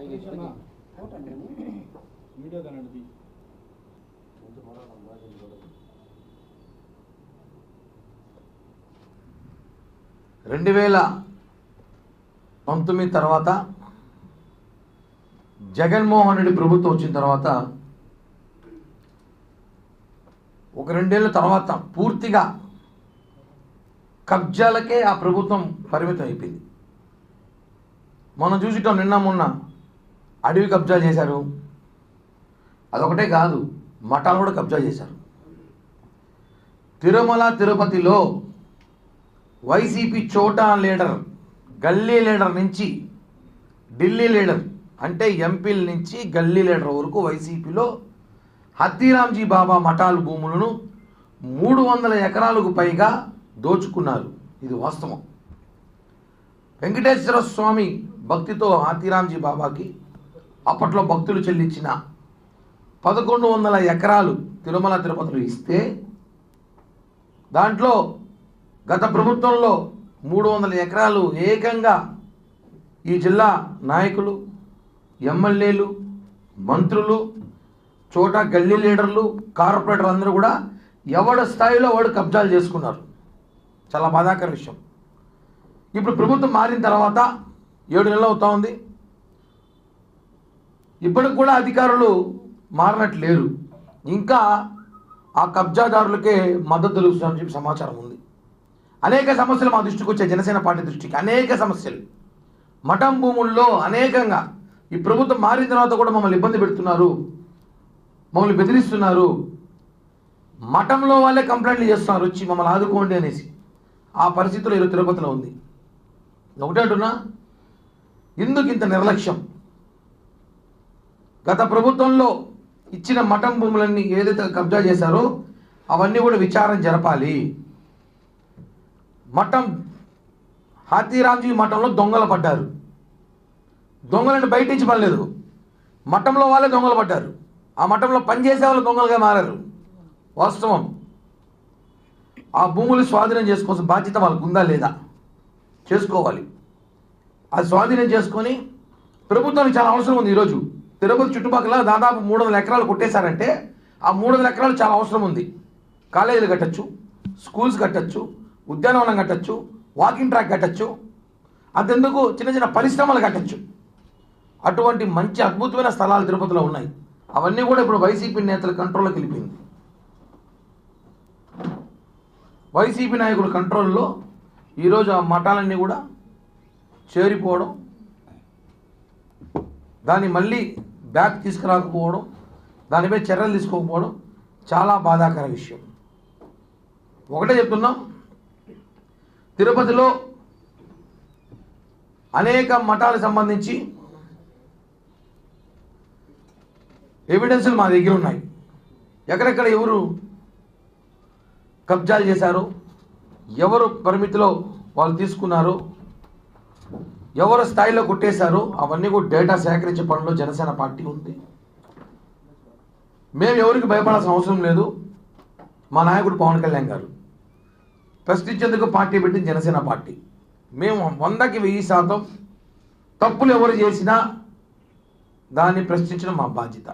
Video కనండి. రెండు వేల పంతొమ్మిది తర్వాత జగన్మోహన్ రెడ్డి ప్రభుత్వం వచ్చిన తర్వాత ఒక రెండేళ్ళ తర్వాత పూర్తిగా కబ్జాలకే ఆ ప్రభుత్వం పరిమితం అయిపోయింది. మనం చూసిటాం నిన్న మొన్న అడవి కబ్జా చేశారు. అదొకటే కాదు మఠాలు కూడా కబ్జా చేశారు. తిరుమల తిరుపతిలో వైసీపీ చోటా లీడర్ గల్లీ లీడర్ నుంచి ఢిల్లీ లీడర్ అంటే ఎంపీల నుంచి గల్లీ లీడర్ వరకు వైసీపీలో హత్తిరామ్జీ బాబా మఠాలు భూములను మూడు వందల ఎకరాలకు పైగా దోచుకున్నారు. ఇది వాస్తవం. వెంకటేశ్వర స్వామి భక్తితో హాతీరామ్జీ బాబాకి అప్పట్లో భక్తులు చెల్లించిన పదకొండు వందల ఎకరాలు తిరుమల తిరుపతిలో ఇస్తే దాంట్లో గత ప్రభుత్వంలో మూడు వందల ఎకరాలు ఏకంగా ఈ జిల్లా నాయకులు ఎమ్మెల్యేలు మంత్రులు చోట గల్లీ లీడర్లు కార్పొరేటర్ అందరూ కూడా ఎవడ స్థాయిలో వాడు కబ్జాలు చేసుకున్నారు. చాలా బాధాకర విషయం. ఇప్పుడు ప్రభుత్వం మారిన తర్వాత ఏడు నెలలు అవుతా ఉంది. ఇప్పటికి కూడా అధికారులు మారినట్లు లేరు ఇంకా ఆ కబ్జాదారులకే మద్దతు తెలుస్తుందని చెప్పి సమాచారం ఉంది. అనేక సమస్యలు మా దృష్టికి వచ్చాయి జనసేన పార్టీ దృష్టికి. అనేక సమస్యలు. మఠం భూముల్లో అనేకంగా ఈ ప్రభుత్వం మారిన తర్వాత కూడా మమ్మల్ని ఇబ్బంది పెడుతున్నారు మమ్మల్ని బెదిరిస్తున్నారు. మఠంలో వాళ్ళే కంప్లైంట్లు చేస్తున్నారు వచ్చి మమ్మల్ని ఆదుకోండి అనేసి. ఆ పరిస్థితిలో ఈరోజు తిరుపతిలో ఉంది. ఒకటే అంటున్నా ఎందుకు ఇంత నిర్లక్ష్యం? గత ప్రభుత్వంలో ఇచ్చిన మఠం భూములన్నీ ఏదైతే కబ్జా చేశారో అవన్నీ కూడా విచారణ జరపాలి. మఠం హాతీరాంజీ మఠంలో దొంగలు పడ్డారు. దొంగలను బయట నుంచి పడలేదు మఠంలో వాళ్ళే దొంగలు పడ్డారు. ఆ మఠంలో పనిచేసే వాళ్ళు దొంగలుగా మారారు. వాస్తవం. ఆ భూములు స్వాధీనం చేసుకోవాల్సిన బాధ్యత వాళ్ళకు ఉందా లేదా? చేసుకోవాలి. అది స్వాధీనం చేసుకొని ప్రభుత్వానికి చాలా అవసరం ఉంది ఈరోజు. తిరుపతి చుట్టుపక్కల దాదాపు మూడు వందల ఎకరాలు కొట్టేశారంటే ఆ మూడు వందల ఎకరాలు చాలా అవసరం ఉంది. కాలేజీలు కట్టచ్చు స్కూల్స్ కట్టచ్చు ఉద్యానవనం కట్టచ్చు వాకింగ్ ట్రాక్ కట్టచ్చు అంతెందుకు చిన్న చిన్న పరిశ్రమలు కట్టచ్చు. అటువంటి మంచి అద్భుతమైన స్థలాలు తిరుపతిలో ఉన్నాయి. అవన్నీ కూడా ఇప్పుడు వైసీపీ నేతల కంట్రోల్లోకి వెళ్ళిపోయింది. వైసీపీ నాయకుల కంట్రోల్లో ఈరోజు ఆ మఠాలన్నీ కూడా చేరిపోవడం దాన్ని మళ్ళీ బ్యాక్ తీసుకురాకపోవడం దానిపై చర్యలు తీసుకోకపోవడం చాలా బాధాకర విషయం. ఒకటే చెప్తున్నాం తిరుపతిలో అనేక మఠాలకు సంబంధించి ఎవిడెన్స్లు మా దగ్గర ఉన్నాయి. ఎక్కడెక్కడ ఎవరు కబ్జాలు చేశారు ఎవరు పరిమితిలో వాళ్ళు తీసుకున్నారు ఎవరు స్థాయిలో కొట్టేశారో అవన్నీ కూడా డేటా సేకరించే పనిలో జనసేన పార్టీ ఉంది. మేము ఎవరికి భయపడాల్సిన అవసరం లేదు. మా నాయకుడు పవన్ కళ్యాణ్ గారు. ప్రశ్నించేందుకు పార్టీ పెట్టిన జనసేన పార్టీ. మేము వందకి వెయ్యి శాతం తప్పులు ఎవరు చేసినా దాన్ని ప్రశ్నించడం మా బాధ్యత.